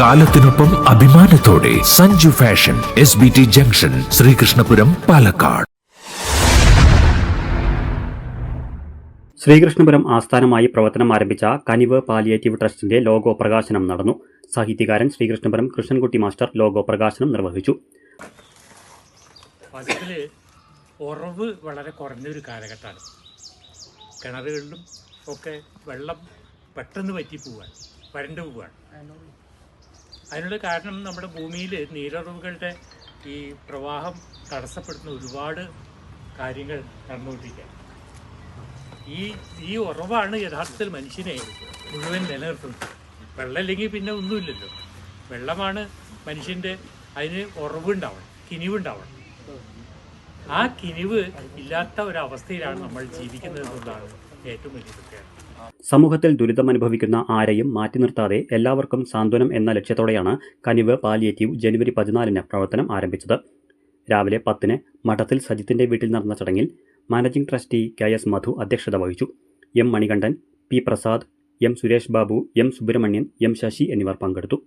കാലത്തിനൊപ്പം അഭിമാനത്തോടെ Sanju fashion S B T junction Sreekrishnapuram Palakkad. Sreekrishnapuram ആസ്ഥാനമായി പ്രവർത്തനം ആരംഭിച്ച കനിവ് പാലിയേറ്റീവ് ട്രസ്റ്റിന്റെ ലോഗോ പ്രകാശനം നടന്നു. സാഹിത്യകാരൻ ശ്രീകൃഷ്ണപുരം കൃഷ്ണൻകുട്ടി മാസ്റ്റർ ലോഗോ പ്രകാശനം നിർവഹിച്ചു. ഉറവ് വളരെ കുറഞ്ഞൊരു കാലഘട്ടമാണ്. കിണറുകളിലും ഒക്കെ വെള്ളം പെട്ടെന്ന് പറ്റി പോവാൻ വരണ്ടു പോവാൻ. അതിനുള്ള കാരണം നമ്മുടെ ഭൂമിയിൽ നീരറിവുകളുടെ ഈ പ്രവാഹം തടസ്സപ്പെടുത്തുന്ന ഒരുപാട് കാര്യങ്ങൾ നടന്നുകൊണ്ടിരിക്കുക ഈ ഈ ഉറവാണ് യഥാർത്ഥത്തിൽ മനുഷ്യനെ മുഴുവൻ നിലനിർത്തുന്നത്. വെള്ളമില്ലെങ്കിൽ പിന്നെ ഒന്നുമില്ലല്ലോ. വെള്ളമാണ് മനുഷ്യന്റെ അതിന് ഉറവുണ്ടാവണം കിനിവുണ്ടാവണം. ആ കിനിവ് ഇല്ലാത്ത ഒരവസ്ഥയിലാണ് നമ്മൾ ജീവിക്കുന്നത് എന്നുള്ളതാണ് ഏറ്റവും വലിയ പ്രത്യേകത. സമൂഹത്തിൽ ദുരിതമനുഭവിക്കുന്ന ആരെയും മാറ്റി നിർത്താതെ എല്ലാവർക്കും സാന്ത്വനം എന്ന ലക്ഷ്യത്തോടെയാണ് കനിവ് പാലിയേറ്റീവ് ജനുവരി പതിനാലിന് പ്രവർത്തനം ആരംഭിച്ചത്. രാവിലെ പത്തിന് മഠത്തിൽ സജിത്തിന്റെ വീട്ടിൽ നടന്ന ചടങ്ങിൽ managing trustee K S Madhu അധ്യക്ഷത വഹിച്ചു. M Manikandan P Prasad M Suresh Babu M Subramanian M Sasi എന്നിവർ പങ്കെടുത്തു.